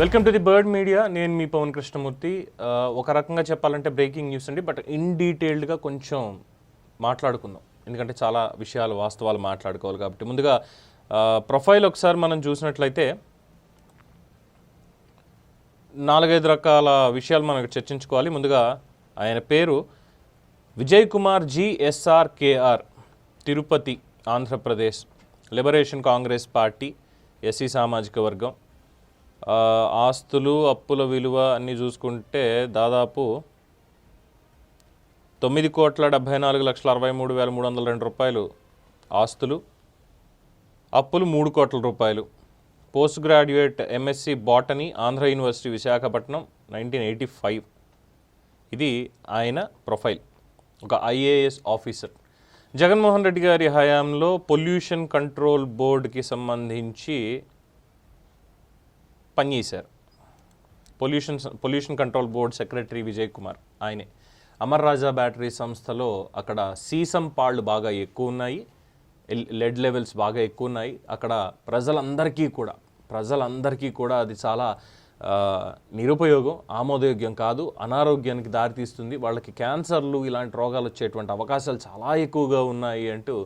Welcome to the Bird Media. నేను మీ పవన్ కృష్ణమూర్తి. ఒక రకంగా చెప్పాలంటే బ్రేకింగ్ న్యూస్ అండి బట్ ఇన్ డీటెయిల్డ్గా కొంచెం మాట్లాడుకుందాం. ఎందుకంటే చాలా విషయాలు వాస్తవాలు మాట్లాడుకోవాలి కాబట్టి. ముందుగా ప్రొఫైల్ ఒకసారి మనం చూసినట్లయితే నాలుగైదు రకాల విషయాలు మనకు చర్చించుకోవాలి. ముందుగా ఆయన పేరు Vijay Kumar GSR KR Tirupati Andhra Pradesh liberation Congress party SC సామాజిక వర్గం. ఆస్తులు అప్పుల విలువ అన్నీ చూసుకుంటే దాదాపు తొమ్మిది కోట్ల డెబ్బై నాలుగు లక్షల అరవై మూడు వేల మూడు వందల రెండు రూపాయలు ఆస్తులు అప్పులు మూడు కోట్ల రూపాయలు. Post graduate MSc botany Andhra university Visakhapatnam nineteen eighty five. ఇది ఆయన ప్రొఫైల్. ఒక ఐఏఎస్ ఆఫీసర్. జగన్మోహన్ రెడ్డి గారి హయాంలో పొల్యూషన్ కంట్రోల్ బోర్డుకి సంబంధించి పనిచేశారు pollution pollution control board secretary Vijay Kumar ఆయనే. అమర్ రాజా బ్యాటరీ సంస్థలో అక్కడ సీసం పాళ్ళు బాగా ఎక్కువ ఉన్నాయి. లెడ్ లెవెల్స్ బాగా ఎక్కువ ఉన్నాయి. అక్కడ ప్రజలందరికీ కూడా ప్రజలందరికీ కూడా అది చాలా నిరుపయోగం ఆమోదయోగ్యం కాదు. అనారోగ్యానికి దారితీస్తుంది. వాళ్ళకి క్యాన్సర్లు ఇలాంటి రోగాలు వచ్చేటువంటి అవకాశాలు చాలా ఎక్కువగా ఉన్నాయి అంటూ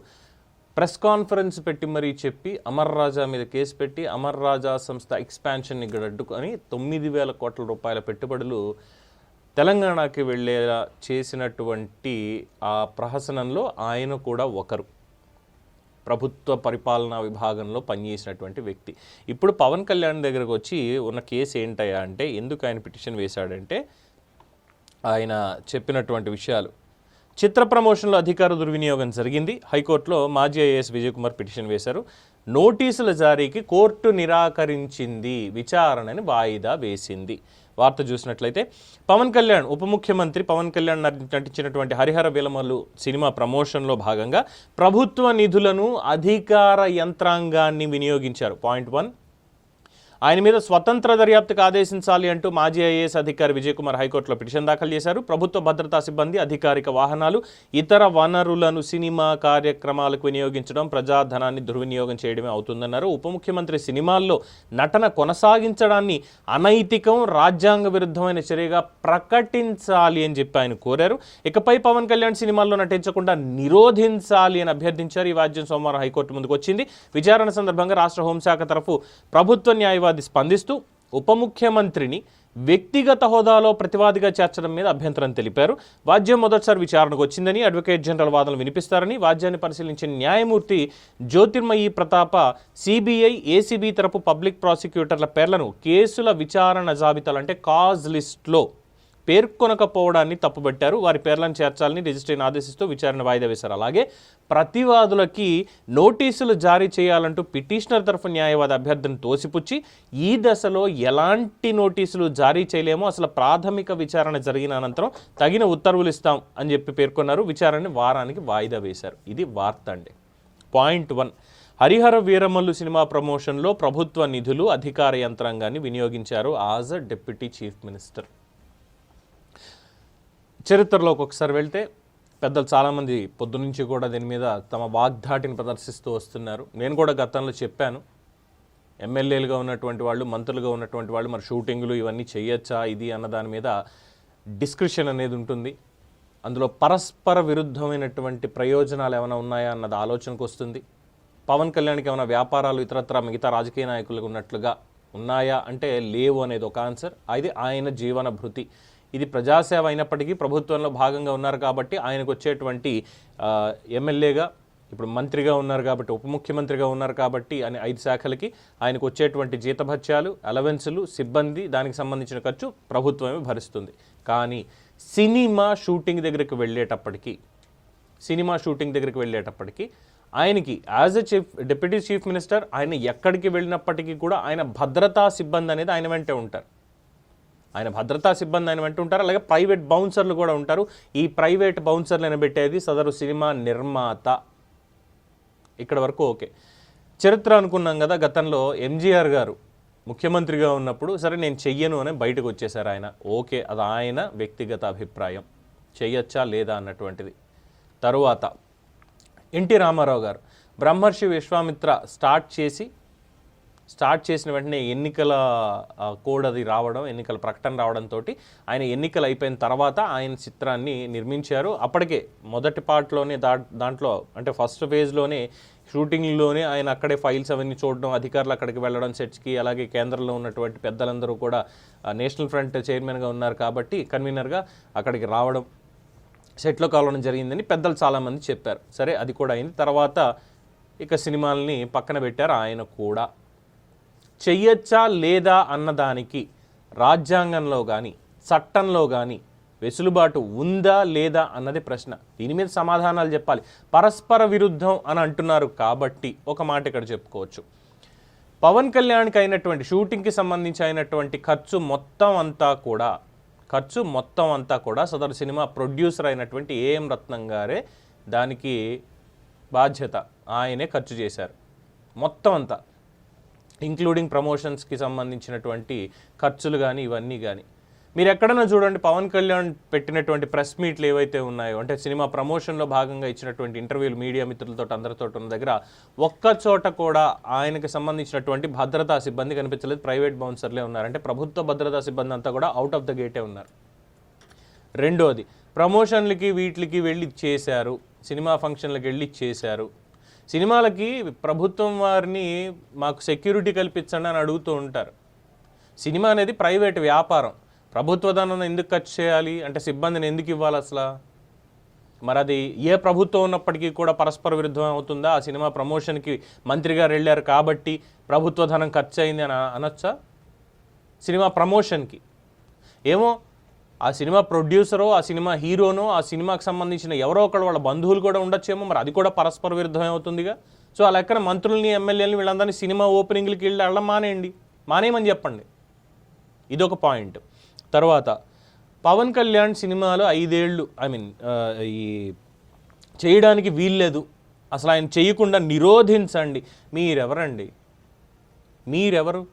ప్రెస్ కాన్ఫరెన్స్ పెట్టి మరీ చెప్పి అమర్ రాజా మీద కేసు పెట్టి అమర్ రాజా సంస్థ ఎక్స్పాన్షన్ ఇక్కడ అడ్డుకొని తొమ్మిది వేల కోట్ల రూపాయల పెట్టుబడులు తెలంగాణకి వెళ్ళేలా చేసినటువంటి ఆ ప్రహసనంలో ఆయన కూడా ఒకరు. ప్రభుత్వ పరిపాలనా విభాగంలో పనిచేసినటువంటి వ్యక్తి. ఇప్పుడు పవన్ కళ్యాణ్ దగ్గరకు వచ్చి ఉన్న కేసు ఏంటయ్యా అంటే ఎందుకు ఆయన పిటిషన్ వేశాడంటే ఆయన చెప్పినటువంటి విషయాలు. చిత్ర ప్రమోషన్లో అధికార దుర్వినియోగం జరిగింది. హైకోర్టులో మాజీ ఐఏఎస్ విజయ్ కుమార్ పిటిషన్ వేశారు. నోటీసుల జారీకి కోర్టు నిరాకరించింది విచారణని వాయిదా వేసింది. వార్త చూసినట్లయితే పవన్ కళ్యాణ్ ఉప ముఖ్యమంత్రి పవన్ కళ్యాణ్ నటించినటువంటి హరిహర విలమలు సినిమా ప్రమోషన్లో భాగంగా ప్రభుత్వ నిధులను అధికార యంత్రాంగాన్ని వినియోగించారు. పాయింట్ వన్ ఆయన మీద స్వతంత్ర దర్యాప్తుకు ఆదేశించాలి అంటూ మాజీ ఐఏఎస్ అధికారి విజయ్ కుమార్ హైకోర్టులో పిటిషన్ దాఖలు చేశారు. ప్రభుత్వ భద్రతా సిబ్బంది అధికారిక వాహనాలు ఇతర వనరులను సినిమా కార్యక్రమాలకు వినియోగించడం ప్రజాధనాన్ని దుర్వినియోగం చేయడమే అవుతుందన్నారు. ఉప ముఖ్యమంత్రి సినిమాల్లో నటన కొనసాగించడాన్ని అనైతికం రాజ్యాంగ విరుద్ధమైన చర్యగా ప్రకటించాలి అని చెప్పి ఆయన కోరారు. ఇకపై పవన్ కళ్యాణ్ సినిమాల్లో నటించకుండా నిరోధించాలి అని అభ్యర్థించారు. ఈ వాద్యం సోమవారం హైకోర్టు ముందుకు వచ్చింది విచారణ సందర్భంగా రాష్ట్ర హోంశాఖ తరఫు ప్రభుత్వ న్యాయవాది స్పందిస్తూ ఉప ముఖ్యమంత్రిని వ్యక్తిగత హోదాలో ప్రతివాదిగా చేర్చడం మీద అభ్యంతరం తెలిపారు. వాద్యం మొదటిసారి విచారణకు వచ్చిందని అడ్వకేట్ జనరల్ వాదనలు వినిపిస్తారని వాద్యాన్ని పరిశీలించిన న్యాయమూర్తి జ్యోతిర్మయి ప్రతాప సిబిఐ ఏసీబీ తరపు పబ్లిక్ ప్రాసిక్యూటర్ల పేర్లను కేసుల విచారణ జాబితాలు అంటే కాజ్ లిస్ట్లో పేర్కొనకపోవడాన్ని తప్పుబట్టారు. వారి పేర్లను చేర్చాలని రిజిస్ట్రీని ఆదేశిస్తూ విచారణ వాయిదా వేశారు. అలాగే ప్రతివాదులకి నోటీసులు జారీ చేయాలంటూ పిటిషనర్ తరఫు న్యాయవాది అభ్యర్థిని తోసిపుచ్చి ఈ దశలో ఎలాంటి నోటీసులు జారీ చేయలేమో అసలు ప్రాథమిక విచారణ జరిగిన అనంతరం తగిన ఉత్తర్వులు ఇస్తాం అని చెప్పి పేర్కొన్నారు. విచారణని వారానికి వాయిదా వేశారు. ఇది వార్త అండి. Point one. Harihara Veeramallu cinema ప్రమోషన్లో ప్రభుత్వ నిధులు అధికార యంత్రాంగాన్ని వినియోగించారు as a deputy chief minister. చరిత్రలోకి ఒకసారి వెళ్తే పెద్దలు చాలామంది పొద్దునుంచి కూడా దీని మీద తమ వాగ్ధాటిని ప్రదర్శిస్తూ వస్తున్నారు. నేను కూడా గతంలో చెప్పాను. ఎమ్మెల్యేలుగా ఉన్నటువంటి వాళ్ళు మంత్రులుగా ఉన్నటువంటి వాళ్ళు మరి షూటింగ్లు ఇవన్నీ చేయొచ్చా ఇది అన్న దాని మీద డిస్క్రిప్షన్ అనేది ఉంటుంది. అందులో పరస్పర విరుద్ధమైనటువంటి ప్రయోజనాలు ఏమైనా ఉన్నాయా అన్నది ఆలోచనకు వస్తుంది. పవన్ కళ్యాణ్కి ఏమైనా వ్యాపారాలు ఇతరత్ర మిగతా రాజకీయ నాయకులకు ఉన్నట్లుగా ఉన్నాయా అంటే లేవు అనేది ఒక ఆన్సర్. అది ఆయన జీవన భృతి. ఇది ప్రజాసేవ అయినప్పటికీ ప్రభుత్వంలో భాగంగా ఉన్నారు కాబట్టి ఆయనకు వచ్చేటువంటి ఎమ్మెల్యేగా ఇప్పుడు మంత్రిగా ఉన్నారు కాబట్టి ఉప ముఖ్యమంత్రిగా ఉన్నారు కాబట్టి అని ఐదు శాఖలకి ఆయనకు వచ్చేటువంటి జీతభత్యాలు అలవెన్సులు సిబ్బంది దానికి సంబంధించిన ఖర్చు ప్రభుత్వమే భరిస్తుంది. కానీ సినిమా షూటింగ్ దగ్గరికి వెళ్ళేటప్పటికీ సినిమా షూటింగ్ దగ్గరికి వెళ్ళేటప్పటికీ ఆయనకి as a chief deputy chief minister ఆయన ఎక్కడికి వెళ్ళినప్పటికీ కూడా ఆయన భద్రతా సిబ్బంది అనేది ఆయన వెంటే ఉంటారు. ఆయన భద్రతా సిబ్బంది ఆయన వెంట ఉంటారు. అలాగే ప్రైవేట్ బౌన్సర్లు కూడా ఉంటారు. ఈ ప్రైవేట్ బౌన్సర్లను పెట్టేది సదరు సినిమా నిర్మాత. ఇక్కడ వరకు ఓకే. చరిత్ర అనుకున్నాం కదా గతంలో ఎంజీఆర్ గారు ముఖ్యమంత్రిగా ఉన్నప్పుడు సరే నేను చెయ్యను అని బయటకు వచ్చేశారు ఆయన. ఓకే అది ఆయన వ్యక్తిగత అభిప్రాయం. చెయ్యొచ్చా లేదా అన్నటువంటిది. తరువాత ఎన్టీ రామారావు గారు బ్రహ్మర్షి విశ్వామిత్ర స్టార్ట్ చేసి స్టార్ట్ చేసిన వెంటనే ఎన్నికల కోడ్ అది రావడం ఎన్నికల ప్రకటన రావడంతో ఆయన ఎన్నికలు అయిపోయిన తర్వాత ఆయన చిత్రాన్ని నిర్మించారు. అప్పటికే మొదటి పార్ట్లోనే దా దాంట్లో అంటే ఫస్ట్ ఫేజ్లోనే షూటింగ్లోనే ఆయన అక్కడే ఫైల్స్ అవన్నీ చూడడం అధికారులు అక్కడికి వెళ్ళడం సెట్స్కి అలాగే కేంద్రంలో ఉన్నటువంటి పెద్దలందరూ కూడా నేషనల్ ఫ్రంట్ చైర్మన్గా ఉన్నారు కాబట్టి కన్వీనర్గా అక్కడికి రావడం సెట్లో కావడం జరిగిందని పెద్దలు చాలామంది చెప్పారు. సరే అది కూడా అయింది. తర్వాత ఇక సినిమాల్ని పక్కన పెట్టారు ఆయన కూడా. చెయ్యొచ్చా లేదా అన్నదానికి రాజ్యాంగంలో కానీ చట్టంలో కానీ వెసులుబాటు ఉందా లేదా అన్నది ప్రశ్న. దీని మీద సమాధానాలు చెప్పాలి. పరస్పర విరుద్ధం అని అంటున్నారు కాబట్టి ఒక మాట ఇక్కడ చెప్పుకోవచ్చు. పవన్ కళ్యాణ్కి అయినటువంటి షూటింగ్కి సంబంధించి అయినటువంటి ఖర్చు మొత్తం అంతా కూడా ఖర్చు మొత్తం అంతా కూడా సదరు సినిమా ప్రొడ్యూసర్ అయినటువంటి ఏఎం రత్నం గారే దానికి బాధ్యత. ఆయనే ఖర్చు చేశారు. మొత్తం అంతా. ఇంక్లూడింగ్ ప్రమోషన్స్కి సంబంధించినటువంటి ఖర్చులు కానీ ఇవన్నీ కానీ మీరు ఎక్కడైనా చూడండి పవన్ కళ్యాణ్ పెట్టినటువంటి ప్రెస్ మీట్లు ఏవైతే ఉన్నాయో అంటే సినిమా ప్రమోషన్లో భాగంగా ఇచ్చినటువంటి ఇంటర్వ్యూలు మీడియా మిత్రులతో అందరితో ఉన్న దగ్గర ఒక్క చోట కూడా ఆయనకి సంబంధించినటువంటి భద్రతా సిబ్బంది కనిపించలేదు. ప్రైవేట్ బౌన్సర్లే ఉన్నారు. అంటే ప్రభుత్వ భద్రతా సిబ్బంది అంతా కూడా అవుట్ ఆఫ్ ద గేటే ఉన్నారు. రెండోది ప్రమోషన్లకి వీటికి వెళ్ళి చేశారు సినిమా ఫంక్షన్లకు వెళ్ళి చేశారు. సినిమాలకి ప్రభుత్వం వారిని మాకు సెక్యూరిటీ కల్పించండి అని అడుగుతూ ఉంటారు. సినిమా అనేది ప్రైవేట్ వ్యాపారం. ప్రభుత్వ ధనం ఎందుకు ఖర్చు చేయాలి? అంటే సిబ్బందిని ఎందుకు ఇవ్వాలి అసలు? మరి అది ఏ ప్రభుత్వం ఉన్నప్పటికీ కూడా పరస్పర విరుద్ధం అవుతుందా? ఆ సినిమా ప్రమోషన్కి మంత్రి గారు వెళ్ళారు కాబట్టి ప్రభుత్వ ధనం ఖర్చు అయింది అని అనొచ్చా? సినిమా ప్రమోషన్కి. ఏమో ఆ సినిమా ప్రొడ్యూసరో ఆ సినిమా హీరోనో ఆ సినిమాకి సంబంధించిన ఎవరో ఒకళ్ళు వాళ్ళ బంధువులు కూడా ఉండొచ్చేమో మరి అది కూడా పరస్పర విరుద్ధం అవుతుందిగా. సో అలా లెక్కన మంత్రుల్ని ఎమ్మెల్యేలని వీళ్ళందరినీ సినిమా ఓపెనింగ్లకి వెళ్ళి వెళ్ళడం మానేయండి. మానేయమని చెప్పండి. ఇదొక పాయింట్. తర్వాత పవన్ కళ్యాణ్ సినిమాలో ఐదేళ్ళు ఐ మీన్ ఈ చేయడానికి వీల్లేదు. అసలు ఆయన చేయకుండా నిరోధించండి. మీరెవరండి? మీరెవరు?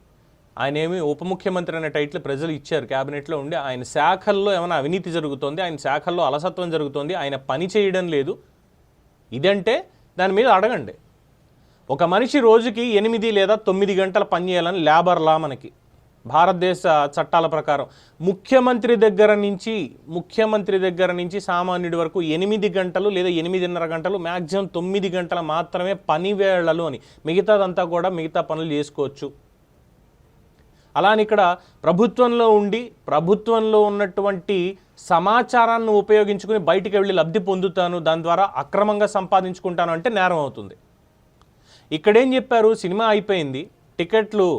ఆయన ఏమి ఉప ముఖ్యమంత్రి అనే టైటిల్ ప్రజలు ఇచ్చారు. క్యాబినెట్లో ఉండి ఆయన శాఖల్లో ఏమైనా అవినీతి జరుగుతోంది ఆయన శాఖల్లో అలసత్వం జరుగుతోంది ఆయన పని చేయడం లేదు. ఇదంటే దాని మీద అడగండి. ఒక మనిషి రోజుకి ఎనిమిది లేదా తొమ్మిది గంటల పని చేయాలని లేబర్ లా మనకి. భారతదేశ చట్టాల ప్రకారం ముఖ్యమంత్రి దగ్గర నుంచి ముఖ్యమంత్రి దగ్గర నుంచి సామాన్యుడి వరకు ఎనిమిది గంటలు లేదా ఎనిమిదిన్నర గంటలు మ్యాక్సిమం తొమ్మిది గంటలు మాత్రమే పని వేళలు అని మిగతాదంతా కూడా మిగతా పనులు చేసుకోవచ్చు. అలానే ఇక్కడ ప్రభుత్వంలో ఉండి ప్రభుత్వంలో ఉన్నటువంటి సమాచారాన్ని ఉపయోగించుకుని బయటికి వెళ్ళి లబ్ధి పొందుతాను దాని ద్వారా అక్రమంగా సంపాదించుకుంటాను అంటే నేరం అవుతుంది. ఇక్కడేం చెప్పారు? సినిమా అయిపోయింది. టికెట్లు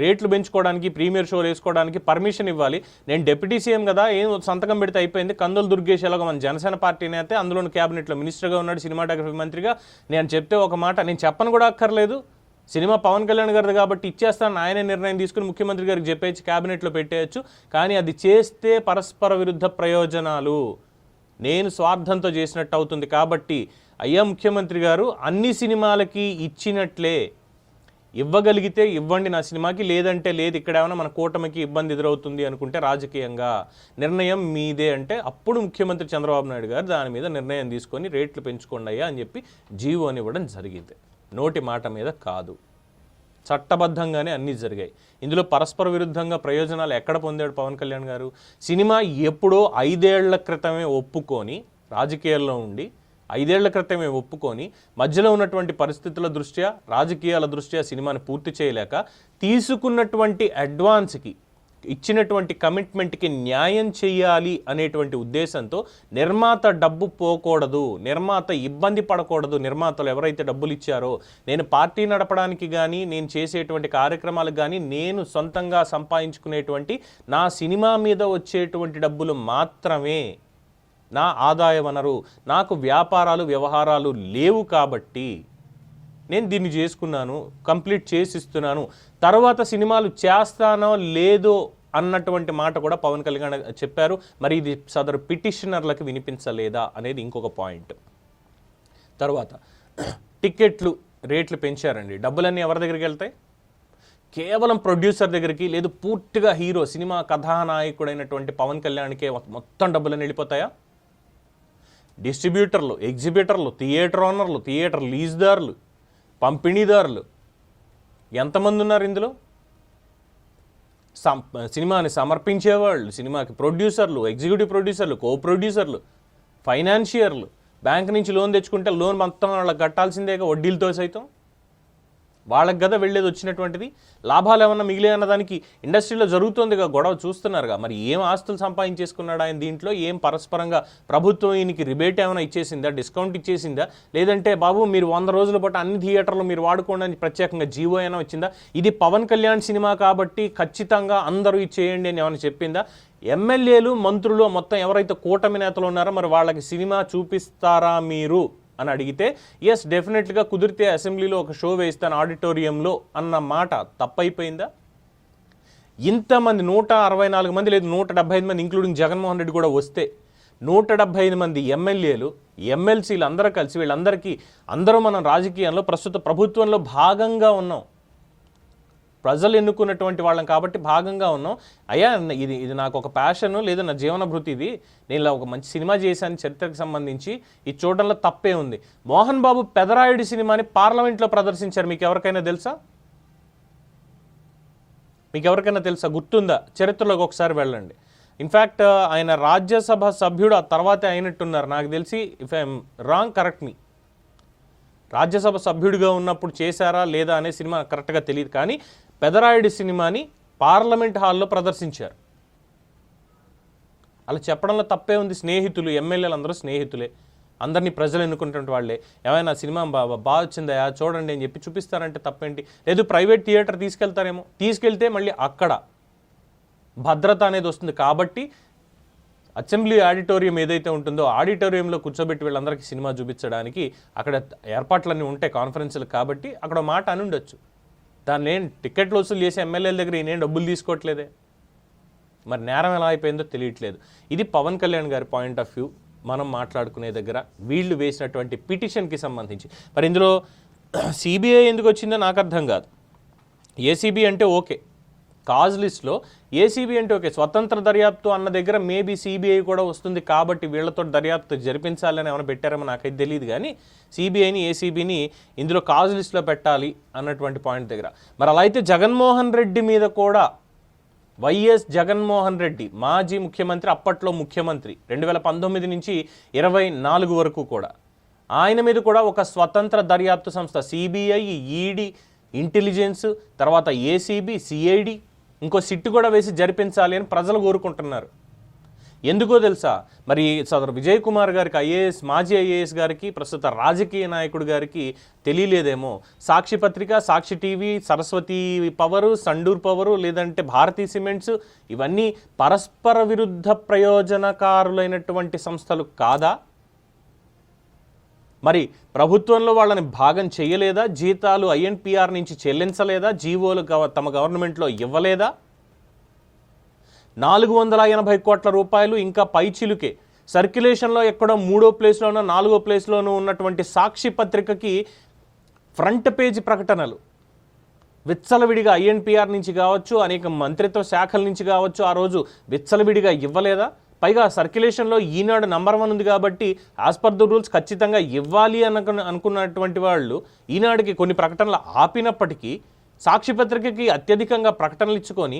రేట్లు పెంచుకోవడానికి ప్రీమియర్ షోలు వేసుకోవడానికి పర్మిషన్ ఇవ్వాలి. నేను డిప్యూటీ సీఎం కదా ఏం సంతకం పెడితే అయిపోయింది. కందులు దుర్గేష్ ఎలాగో మన జనసేన పార్టీ నేత అందులోని క్యాబినెట్లో మినిస్టర్గా ఉన్నాడు సినిమాటోగ్రఫీ మంత్రిగా. నేను చెప్తే ఒక మాట నేను చెప్పను కూడా అక్కర్లేదు. సినిమా పవన్ కళ్యాణ్ గారిది కాబట్టి ఇచ్చేస్తాను ఆయనే నిర్ణయం తీసుకుని ముఖ్యమంత్రి గారికి చెప్పేసి క్యాబినెట్లో పెట్టేయచ్చు. కానీ అది చేస్తే పరస్పర విరుద్ధ ప్రయోజనాలు. నేను స్వార్థంతో చేసినట్టు అవుతుంది కాబట్టి అయ్యా ముఖ్యమంత్రి గారు అన్ని సినిమాలకి ఇచ్చినట్లే. ఇవ్వగలిగితే ఇవ్వండి నా సినిమాకి లేదంటే లేదు ఇక్కడ ఏమైనా మన కూటమికి ఇబ్బంది ఎదురవుతుంది అనుకుంటే రాజకీయంగా. నిర్ణయం మీదే అంటే అప్పుడు ముఖ్యమంత్రి చంద్రబాబు నాయుడు గారు దాని మీద నిర్ణయం తీసుకొని రేట్లు పెంచుకోండి అయ్యా అని చెప్పి జీవోని ఇవ్వడం జరిగింది. నోటి మాట మీద కాదు. చట్టబద్ధంగానే అన్నీ జరిగాయి. ఇందులో పరస్పర విరుద్ధంగా ప్రయోజనాలు ఎక్కడ పొందాడు పవన్ కళ్యాణ్ గారు? సినిమా ఎప్పుడో ఐదేళ్ళ క్రితమే ఒప్పుకొని రాజకీయాల్లో ఉండి ఐదేళ్ళ క్రితమే ఒప్పుకొని మధ్యలో ఉన్నటువంటి పరిస్థితుల దృష్ట్యా రాజకీయాల దృష్ట్యా సినిమాని పూర్తి చేయలేక తీసుకున్నటువంటి అడ్వాన్స్కి ఇచ్చినటువంటి కమిట్మెంట్కి న్యాయం చేయాలి అనేటువంటి ఉద్దేశంతో నిర్మాత డబ్బు పోకూడదు నిర్మాత ఇబ్బంది పడకూడదు నిర్మాతలు ఎవరైతే డబ్బులు ఇచ్చారో నేను పార్టీ నడపడానికి కానీ నేను చేసేటువంటి కార్యక్రమాలకు కానీ నేను సొంతంగా సంపాదించుకునేటువంటి నా సినిమా మీద వచ్చేటువంటి డబ్బులు మాత్రమే. నా ఆదాయ వనరు నాకు వ్యాపారాలు వ్యవహారాలు లేవు కాబట్టి నేను దీన్ని చేసుకున్నాను కంప్లీట్ చేసిస్తున్నాను. తర్వాత సినిమాలు చేస్తానో లేదో అన్నటువంటి మాట కూడా పవన్ కళ్యాణ్ చెప్పారు. మరి ఇది సదరు పిటిషనర్లకు వినిపించలేదా అనేది ఇంకొక పాయింట్. తర్వాత టికెట్లు రేట్లు పెంచారండి. డబ్బులన్నీ ఎవరి దగ్గరికి వెళ్తాయి? కేవలం ప్రొడ్యూసర్ దగ్గరికి లేదు పూర్తిగా హీరో సినిమా కథానాయకుడైనటువంటి పవన్ కళ్యాణ్కే మొత్తం డబ్బులన్నీ వెళ్ళిపోతాయా? డిస్ట్రిబ్యూటర్లు ఎగ్జిబిటర్లు థియేటర్ ఓనర్లు థియేటర్ లీజ్దారులు పంపిణీదారులు ఎంతమంది ఉన్నారు ఇందులో? సినిమాని సమర్పించేవాళ్ళు సినిమాకి ప్రొడ్యూసర్లు ఎగ్జిక్యూటివ్ ప్రొడ్యూసర్లు కో ప్రొడ్యూసర్లు ఫైనాన్షియర్లు. బ్యాంక్ నుంచి లోన్ తెచ్చుకుంటే లోన్ మొత్తం వాళ్ళకి కట్టాల్సిందేగా వడ్డీలతో సైతం? వాళ్ళకి కదా వెళ్ళేది వచ్చినటువంటిది? లాభాలు ఏమన్నా మిగిలే అన్న దానికి ఇండస్ట్రీలో జరుగుతుందిగా గొడవ చూస్తున్నారుగా. మరి ఏం ఆస్తులు సంపాదించేసుకున్నాడు ఆయన దీంట్లో? ఏం పరస్పరంగా ప్రభుత్వం ఈయనకి రిబేట్ ఏమైనా ఇచ్చేసిందా? డిస్కౌంట్ ఇచ్చేసిందా? లేదంటే బాబు మీరు వంద రోజుల పాటు అన్ని థియేటర్లు మీరు వాడుకోవడానికి ప్రత్యేకంగా జీవో అయినా వచ్చిందా? ఇది పవన్ కళ్యాణ్ సినిమా కాబట్టి ఖచ్చితంగా అందరూ ఇది చేయండి అని ఏమైనా చెప్పిందా? ఎమ్మెల్యేలు మంత్రులు మొత్తం ఎవరైతే కూటమి నేతలు ఉన్నారో మరి వాళ్ళకి సినిమా చూపిస్తారా మీరు? అని అడిగితే ఎస్ డెఫినెట్గా కుదిరితే అసెంబ్లీలో ఒక షో వేస్తాను ఆడిటోరియంలో అన్న మాట తప్పైపోయిందా? ఇంతమంది నూట అరవై నాలుగు మంది లేదు నూట డెబ్బై ఐదు మంది ఇంక్లూడింగ్ జగన్మోహన్ రెడ్డి కూడా వస్తే నూట డెబ్బై ఐదు మంది ఎమ్మెల్యేలు ఎమ్మెల్సీలు అందరూ కలిసి వీళ్ళందరికీ అందరూ మనం రాజకీయంలో ప్రస్తుత ప్రభుత్వంలో భాగంగా ఉన్నాం. ప్రజలు ఎన్నుకున్నటువంటి వాళ్ళం కాబట్టి భాగంగా ఉన్నాం. అయ్యా ఇది ఇది నాకు ఒక ప్యాషన్ లేదా నా జీవన భృతి ఇది. నేను ఇలా ఒక మంచి సినిమా చేశాను చరిత్రకు సంబంధించి. ఇది చూడడంలో తప్పే ఉంది. మోహన్ బాబు పెదరాయుడి సినిమాని పార్లమెంట్లో ప్రదర్శించారు. మీకు ఎవరికైనా తెలుసా? మీకు ఎవరికైనా తెలుసా? గుర్తుందా? చరిత్రలోకి ఒకసారి వెళ్ళండి. ఇన్ఫ్యాక్ట్ ఆయన రాజ్యసభ సభ్యుడు ఆ తర్వాతే అయినట్టున్నారు. నాకు తెలిసి ఇఫ్ ఐఎమ్ రాంగ్ కరెక్ట్ మీ రాజ్యసభ సభ్యుడిగా ఉన్నప్పుడు చేశారా లేదా అనే సినిమా కరెక్ట్గా తెలియదు కానీ పెదరాయుడి సినిమాని పార్లమెంట్ హాల్లో ప్రదర్శించారు. అలా చెప్పడంలో తప్పే ఉంది. స్నేహితులు ఎమ్మెల్యేలు అందరూ స్నేహితులే. అందరినీ ప్రజలు ఎన్నుకుంటున్న వాళ్ళే. ఏమైనా సినిమా బాగా బాగా వచ్చిందా? చూడండి అని చెప్పి చూపిస్తారంటే తప్పేంటి? లేదు ప్రైవేట్ థియేటర్ తీసుకెళ్తారేమో. తీసుకెళ్తే మళ్ళీ అక్కడ భద్రత అనేది వస్తుంది. కాబట్టి అసెంబ్లీ ఆడిటోరియం ఏదైతే ఉంటుందో ఆడిటోరియంలో కూర్చోబెట్టి వీళ్ళందరికీ సినిమా చూపించడానికి అక్కడ ఏర్పాట్లన్నీ ఉంటాయి కాన్ఫరెన్స్లు కాబట్టి అక్కడ మాట అని ఉండొచ్చు దాన్ని ఏం టికెట్లు వసూలు చేసి ఎమ్మెల్యేల దగ్గర ఈయనేం డబ్బులు తీసుకోవట్లేదే? మరి నేరం ఎలా అయిపోయిందో తెలియట్లేదు. ఇది పవన్ కళ్యాణ్ గారి పాయింట్ ఆఫ్ వ్యూ మనం మాట్లాడుకునే దగ్గర వీళ్ళు వేసినటువంటి పిటిషన్కి సంబంధించి. మరి ఇందులో సిబిఐ ఎందుకు వచ్చిందో నాకు అర్థం కాదు. ఏసీబీ అంటే ఓకే. కాజ్ లిస్ట్లో ఏసీబీ అంటే ఓకే స్వతంత్ర దర్యాప్తు అన్న దగ్గర మేబీ సిబిఐ కూడా వస్తుంది కాబట్టి వీళ్ళతో దర్యాప్తు జరిపించాలని ఏమైనా పెట్టారేమో నాకైతే తెలియదు కానీ సిబిఐని ఏసీబీని ఇందులో కాజ్ లిస్ట్లో పెట్టాలి అన్నటువంటి పాయింట్ దగ్గర. మరి అలా అయితే జగన్మోహన్ రెడ్డి మీద కూడా వైఎస్ జగన్మోహన్ రెడ్డి మాజీ ముఖ్యమంత్రి అప్పట్లో ముఖ్యమంత్రి రెండు వేల పంతొమ్మిది నుంచి ఇరవై నాలుగు వరకు కూడా ఆయన మీద కూడా ఒక స్వతంత్ర దర్యాప్తు సంస్థ సిబిఐ ఈడీ ఇంటెలిజెన్స్ తర్వాత ఏసీబీ సిఐడి ఇంకో సిట్టు కూడా వేసి జరిపించాలి అని ప్రజలు కోరుకుంటున్నారు. ఎందుకో తెలుసా? మరి సదరు విజయ్ కుమార్ గారికి ఐఏఎస్ మాజీ ఐఏఎస్ గారికి ప్రస్తుత రాజకీయ నాయకుడు గారికి తెలియలేదేమో. సాక్షి పత్రిక Sakshi TV Saraswati power Sandur power లేదంటే భారతీ సిమెంట్స్ ఇవన్నీ పరస్పర విరుద్ధ ప్రయోజనకారులైనటువంటి సంస్థలు కాదా? మరి ప్రభుత్వంలో వాళ్ళని భాగం చేయలేదా? జీతాలు ఐఎన్పిఆర్ నుంచి చెల్లించలేదా? జీవోలు తమ గవర్నమెంట్లో ఇవ్వలేదా? నాలుగు వందల ఎనభై కోట్ల రూపాయలు ఇంకా పైచిలుకే సర్క్యులేషన్లో ఎక్కడో మూడో ప్లేస్లోనో నాలుగో ప్లేస్లోనూ ఉన్నటువంటి సాక్షి పత్రికకి ఫ్రంట్ పేజీ ప్రకటనలు. విచ్చలవిడిగా ఐఎన్పిఆర్ నుంచి కావచ్చు అనేక మంత్రిత్వ శాఖల నుంచి కావచ్చు ఆ రోజు విచ్చలవిడిగా ఇవ్వలేదా? పైగా సర్క్యులేషన్లో ఈనాడు నంబర్ వన్ ఉంది కాబట్టి యాజ్ పర్ ద రూల్స్ ఖచ్చితంగా ఇవ్వాలి అనుకు అనుకున్నటువంటి వాళ్ళు ఈనాడుకి కొన్ని ప్రకటనలు ఆపినప్పటికీ సాక్షి పత్రికకి అత్యధికంగా ప్రకటనలు ఇచ్చుకొని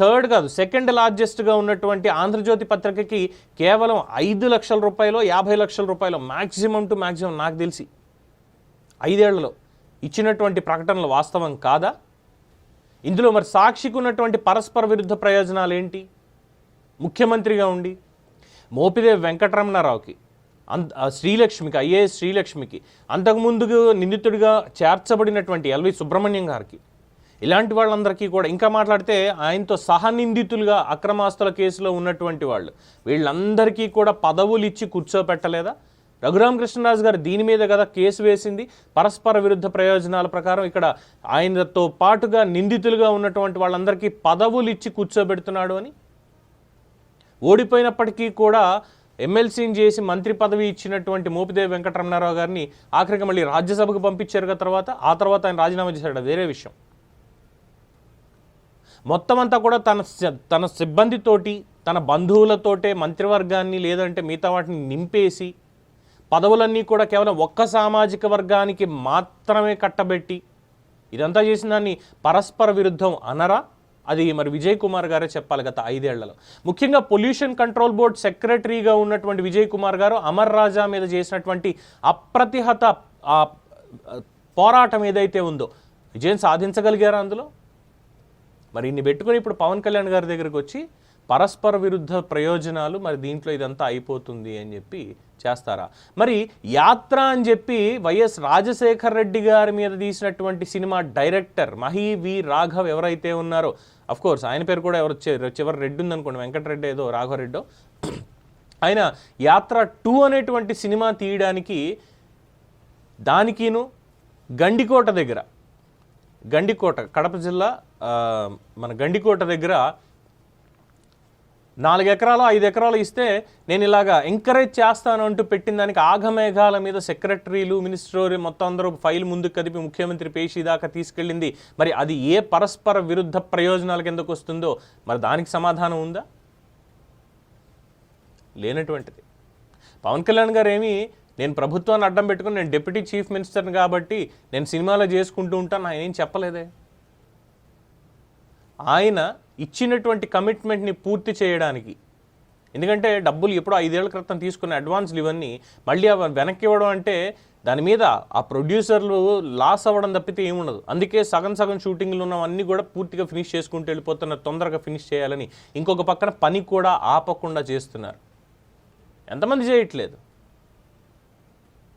థర్డ్ కాదు సెకండ్ లార్జెస్ట్గా ఉన్నటువంటి ఆంధ్రజ్యోతి పత్రికకి కేవలం ఐదు లక్షల రూపాయలు యాభై లక్షల రూపాయలు మ్యాక్సిమం టు మ్యాక్సిమం నాకు తెలిసి ఐదేళ్ళలో ఇచ్చినటువంటి ప్రకటనలు వాస్తవం కాదా? ఇందులో మరి సాక్షికి ఉన్నటువంటి పరస్పర విరుద్ధ ప్రయోజనాలు ఏంటి ముఖ్యమంత్రిగా ఉండి మోపిదేవి వెంకటరమణారావుకి అంత శ్రీలక్ష్మికి ఐఏఎస్ శ్రీలక్ష్మికి అంతకుముందు నిందితుడిగా చేర్చబడినటువంటి ఎల్వి సుబ్రహ్మణ్యం గారికి ఇలాంటి వాళ్ళందరికీ కూడా ఇంకా మాట్లాడితే ఆయనతో సహనిందితులుగా అక్రమాస్తుల కేసులో ఉన్నటువంటి వాళ్ళు వీళ్ళందరికీ కూడా పదవులు ఇచ్చి కూర్చోపెట్టలేదా? రఘురామ కృష్ణరాజు గారు దీని మీద కదా కేసు వేసింది. పరస్పర విరుద్ధ ప్రయోజనాల ప్రకారం ఇక్కడ ఆయనతో పాటుగా నిందితులుగా ఉన్నటువంటి వాళ్ళందరికీ పదవులు ఇచ్చి కూర్చోబెడుతున్నాడు అని? ఓడిపోయినప్పటికీ కూడా ఎమ్మెల్సీని చేసి మంత్రి పదవి ఇచ్చినటువంటి మోపిదేవి వెంకటరమణారావు గారిని ఆఖరికి మళ్ళీ రాజ్యసభకు పంపించారు తర్వాత ఆ తర్వాత ఆయన రాజీనామా చేశాడు. వేరే విషయం. మొత్తం అంతా కూడా తన తన సిబ్బందితోటి తన బంధువులతోటే మంత్రివర్గాన్ని లేదంటే మిగతా వాటిని నింపేసి పదవులన్నీ కూడా కేవలం ఒక్క సామాజిక వర్గానికి మాత్రమే కట్టబెట్టి ఇదంతా చేసిన దాన్ని పరస్పర విరుద్ధం అనరా? అది మరి విజయ్ కుమార్ గారే చెప్పాలి గత ఐదేళ్ళలో. ముఖ్యంగా పొల్యూషన్ కంట్రోల్ బోర్డ్ సెక్రటరీగా ఉన్నటువంటి విజయ్ కుమార్ గారు అమర్ రాజా మీద చేసినటువంటి అప్రతిహత ఆ పోరాటం ఏదైతే ఉందో విజయం సాధించగలిగారా అందులో? మరి ఇన్ని పెట్టుకొని ఇప్పుడు పవన్ కళ్యాణ్ గారి దగ్గరికి వచ్చి పరస్పర విరుద్ధ ప్రయోజనాలు మరి దీంట్లో ఇదంతా అయిపోతుంది అని చెప్పి చేస్తారా? మరి యాత్ర అని చెప్పి వైఎస్ రాజశేఖర్ రెడ్డి గారి మీద తీసినటువంటి cinema director Mahi V Raghav ఎవరైతే ఉన్నారో అఫ్ కోర్స్ ఆయన పేరు కూడా ఎవరు చివరి రెడ్డి ఉందనుకోండి వెంకటరెడ్డి ఏదో రాఘవరెడ్డో ఆయన యాత్ర టూ అనేటువంటి సినిమా తీయడానికి దానికిను గండికోట దగ్గర గండికోట కడప జిల్లా మన గండికోట దగ్గర నాలుగు ఎకరాలు ఐదు ఎకరాలు ఇస్తే నేను ఇలాగా ఎంకరేజ్ చేస్తాను అంటూ పెట్టిన దానికి ఆగమేఘాల మీద సెక్రటరీలు మినిస్టర్ మొత్తం అందరూ ఫైల్ ముందుకు కదిపి ముఖ్యమంత్రి పేషి దాకా తీసుకెళ్ళింది. మరి అది ఏ పరస్పర విరుద్ధ ప్రయోజనాల కిందకు వస్తుందో మరి దానికి సమాధానం ఉందా? లేనటువంటిది. పవన్ కళ్యాణ్ గారు ఏమి నేను ప్రభుత్వాన్ని అడ్డం పెట్టుకుని నేను డిప్యూటీ చీఫ్ మినిస్టర్ని కాబట్టి నేను సినిమాలో చేసుకుంటూ ఉంటాను ఆయన ఏం చెప్పలేదే? ఆయన ఇచ్చినటువంటి కమిట్మెంట్ని పూర్తి చేయడానికి. ఎందుకంటే డబ్బులు ఎప్పుడో ఐదేళ్ళ క్రితం తీసుకున్న అడ్వాన్స్లు ఇవన్నీ మళ్ళీ అవి వెనక్కి ఇవ్వడం అంటే దాని మీద ఆ ప్రొడ్యూసర్లు లాస్ అవ్వడం తప్పితే ఏముండదు. అందుకే సగం సగం షూటింగ్లు ఉన్నవన్నీ కూడా పూర్తిగా ఫినిష్ చేసుకుంటూ వెళ్ళిపోతున్నారు తొందరగా ఫినిష్ చేయాలని ఇంకొక పక్కన పని కూడా ఆపకుండా చేస్తున్నారు. ఎంతమంది చేయట్లేదు?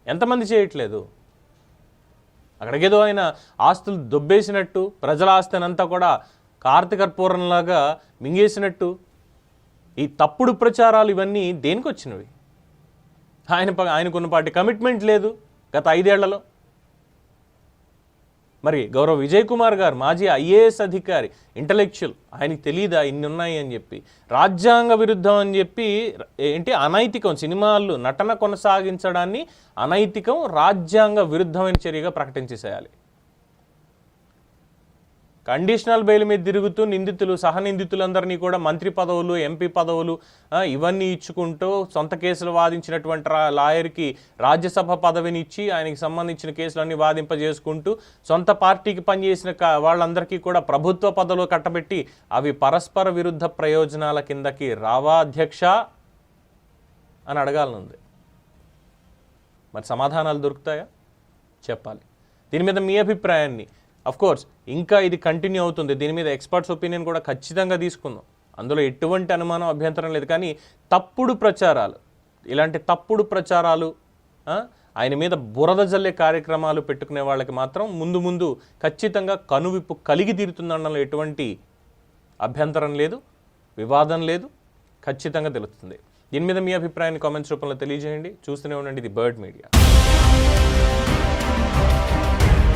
ఎంతమంది చేయట్లేదు? అక్కడికేదో ఆయన ఆస్తులు దొబ్బేసినట్టు ప్రజల ఆస్తినంతా కూడా కార్తీకర్పూరంలాగా మింగేసినట్టు. ఈ తప్పుడు ప్రచారాలు ఇవన్నీ దేనికి వచ్చినవి ఆయన ఆయనకున్నపాటి కమిట్మెంట్ లేదు గత ఐదేళ్ళలో. మరి గౌరవ్ విజయ్ కుమార్ గారు మాజీ ఐఏఎస్ అధికారి ఇంటలెక్చువల్ ఆయనకి తెలియదా ఇన్ని ఉన్నాయి అని చెప్పి రాజ్యాంగ విరుద్ధం అని చెప్పి ఏంటి అనైతికం సినిమాలు నటన కొనసాగించడాన్ని అనైతికం రాజ్యాంగ విరుద్ధమైన చర్యగా ప్రకటించేసేయాలి. కండిషనల్ బెయిల్ మీద తిరుగుతూ నిందితులు సహనిందితులందరినీ కూడా మంత్రి పదవులు ఎంపీ పదవులు ఇవన్నీ ఇచ్చుకుంటూ సొంత కేసులు వాదించినటువంటి లాయర్కి రాజ్యసభ పదవిని ఇచ్చి ఆయనకి సంబంధించిన కేసులన్నీ వాదింపజేసుకుంటూ సొంత పార్టీకి పనిచేసిన వాళ్ళందరికీ కూడా ప్రభుత్వ పదవులు కట్టబెట్టి అవి పరస్పర విరుద్ధ ప్రయోజనాల కిందకి రావా అధ్యక్ష అని అడగాలనుంది. మరి సమాధానాలు దొరుకుతాయా? చెప్పాలి. దీని మీద మీ అభిప్రాయాన్ని అఫ్ కోర్స్ ఇంకా ఇది కంటిన్యూ అవుతుంది. దీని మీద ఎక్స్పర్ట్స్ ఒపీనియన్ కూడా ఖచ్చితంగా తీసుకుందాం. అందులో ఎటువంటి అనుమానం అభ్యంతరం లేదు. కానీ తప్పుడు ప్రచారాలు ఇలాంటి తప్పుడు ప్రచారాలు ఆయన మీద బురద జల్లే కార్యక్రమాలు పెట్టుకునే వాళ్ళకి మాత్రం ముందు ముందు ఖచ్చితంగా కనువిప్పు కలిగి తీరుతుందనడంలో ఎటువంటి అభ్యంతరం లేదు వివాదం లేదు ఖచ్చితంగా తెలుస్తుంది. దీని మీద మీ అభిప్రాయాన్ని కామెంట్స్ రూపంలో తెలియజేయండి. చూస్తూనే ఉండండి. ఇది బర్డ్ మీడియా